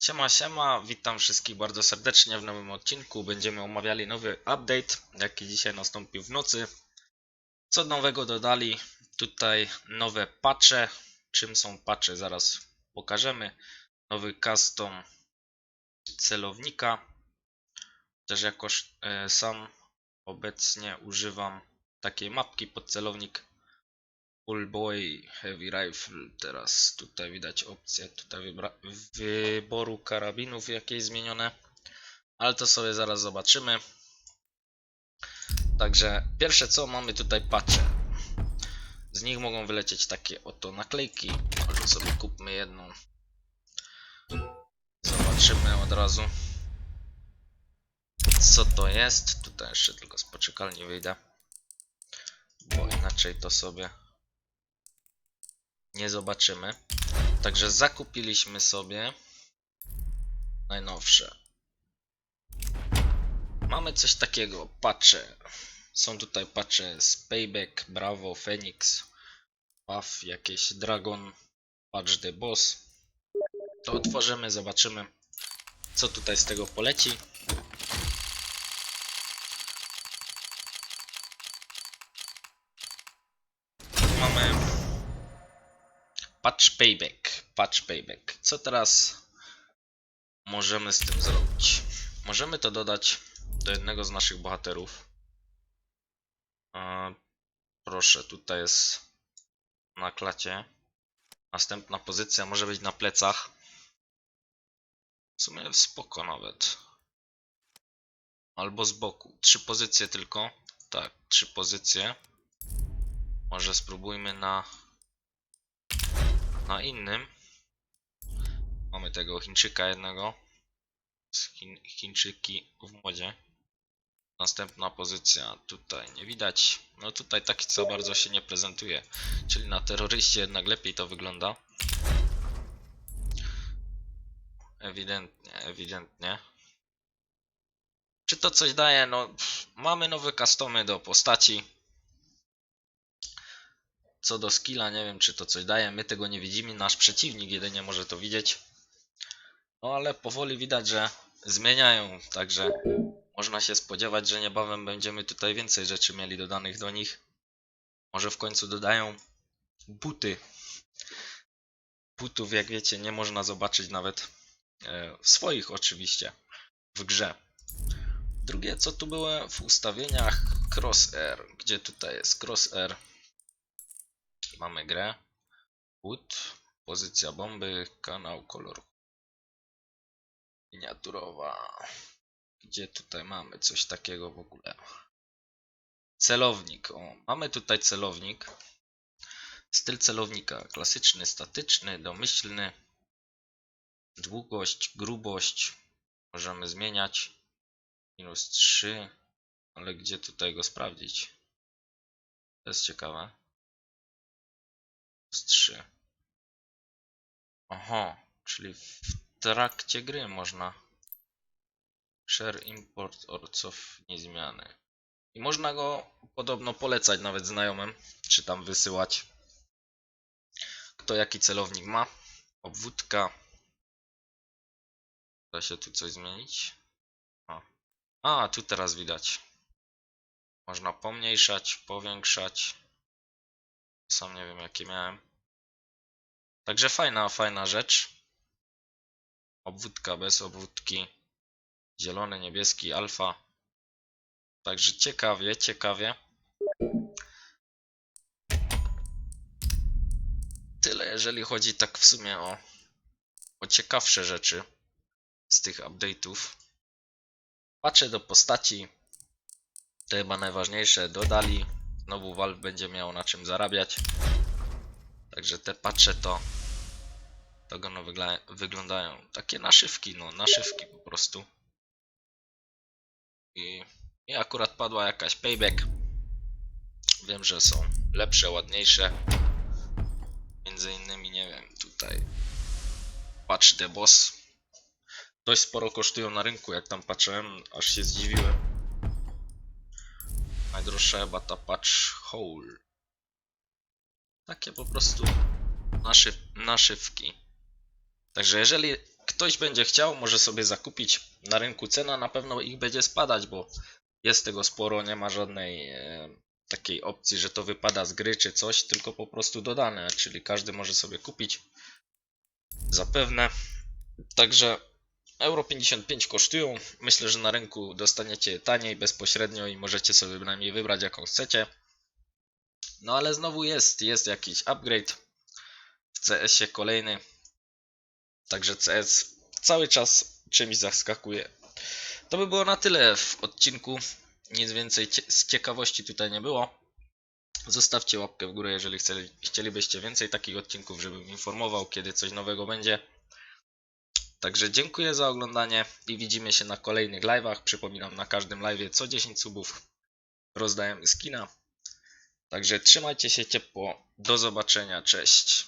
Siema, siema, witam wszystkich bardzo serdecznie w nowym odcinku. Będziemy omawiali nowy update, jaki dzisiaj nastąpił w nocy. Co nowego dodali? Tutaj nowe patche. Czym są patche? Zaraz pokażemy. Nowy custom celownika. Też jakoś e, sam obecnie używam takiej mapki pod celownik Full Boy Heavy Rifle. Teraz tutaj widać opcję tutaj wyboru karabinów jakieś zmienione. Ale to sobie zaraz zobaczymy. Także pierwsze co mamy tutaj patche. Z nich mogą wylecieć takie oto naklejki. Może sobie kupmy jedną. Zobaczymy od razu. Co to jest? Tutaj jeszcze tylko z poczekalni wyjdę. Bo inaczej to sobie nie zobaczymy. Także zakupiliśmy sobie najnowsze. Mamy coś takiego, patche. Są tutaj patche z Payback, Bravo, Phoenix, Puff, jakieś Dragon, Patch the Boss. To otworzymy, zobaczymy co tutaj z tego poleci. Patch Payback. Patch Payback. Co teraz możemy z tym zrobić? Możemy to dodać do jednego z naszych bohaterów. Proszę, tutaj jest na klacie. Następna pozycja może być na plecach. W sumie spoko nawet. Albo z boku. Trzy pozycje tylko. Tak, trzy pozycje. Może spróbujmy na na innym. Mamy tego Chińczyka jednego. Z Chin, Chińczyki w modzie. Następna pozycja tutaj nie widać. No tutaj taki co bardzo się nie prezentuje. Czyli na terroryście jednak lepiej to wygląda. Ewidentnie, ewidentnie. Czy to coś daje? No mamy nowe customy do postaci co do skilla, nie wiem czy to coś daje. My tego nie widzimy, nasz przeciwnik jedynie może to widzieć. No ale powoli widać, że zmieniają, także można się spodziewać, że niebawem będziemy tutaj więcej rzeczy mieli dodanych do nich. Może w końcu dodają buty. Butów, jak wiecie, nie można zobaczyć nawet e, swoich oczywiście w grze. Drugie, co tu było w ustawieniach Crosshair. Gdzie tutaj jest Crosshair? Mamy grę. Wood, pozycja bomby, kanał kolor miniaturowa. Gdzie tutaj mamy coś takiego w ogóle? Celownik. O, mamy tutaj celownik. Styl celownika. Klasyczny, statyczny, domyślny. Długość, grubość. Możemy zmieniać. Minus 3. Ale gdzie tutaj go sprawdzić? To jest ciekawe z 3. Oho, czyli w trakcie gry można share import or cofnij zmiany. I można go podobno polecać nawet znajomym, czy tam wysyłać. Kto jaki celownik ma. Obwódka. Da się tu coś zmienić? O. A, tu teraz widać. Można pomniejszać, powiększać. Sam nie wiem jakie miałem. Także fajna, fajna rzecz. Obwódka bez obwódki. Zielony, niebieski, alfa. Także ciekawie, ciekawie. Tyle jeżeli chodzi tak w sumie o, o ciekawsze rzeczy z tych update'ów. Patrzę do postaci. To chyba najważniejsze. Dodali. Znowu Valve będzie miał na czym zarabiać. Także te patche to tego no wygla- wyglądają. Takie naszywki, no naszywki po prostu. I, I akurat padła jakaś payback. Wiem, że są lepsze, ładniejsze. Między innymi, nie wiem, tutaj Patch the Boss. Dość sporo kosztują na rynku, jak tam patrzyłem, aż się zdziwiłem. Najdroższa chyba ta Patch Hole. Takie po prostu naszyw, naszywki. Także jeżeli ktoś będzie chciał, może sobie zakupić na rynku. Cena na pewno ich będzie spadać, bo jest tego sporo, nie ma żadnej e, takiej opcji, że to wypada z gry czy coś, tylko po prostu dodane, czyli każdy może sobie kupić. Zapewne. Także euro 55 kosztują. Myślę, że na rynku dostaniecie je taniej, bezpośrednio i możecie sobie bynajmniej wybrać jaką chcecie. No ale znowu jest, jest jakiś upgrade w CS-ie kolejny. Także CS cały czas czymś zaskakuje. To by było na tyle w odcinku. Nic więcej z ciekawości tutaj nie było. Zostawcie łapkę w górę, jeżeli chcielibyście więcej takich odcinków, żebym informował, kiedy coś nowego będzie. Także dziękuję za oglądanie i widzimy się na kolejnych live'ach. Przypominam, na każdym live'ie co 10 subów rozdajemy skina. Także trzymajcie się ciepło. Do zobaczenia. Cześć.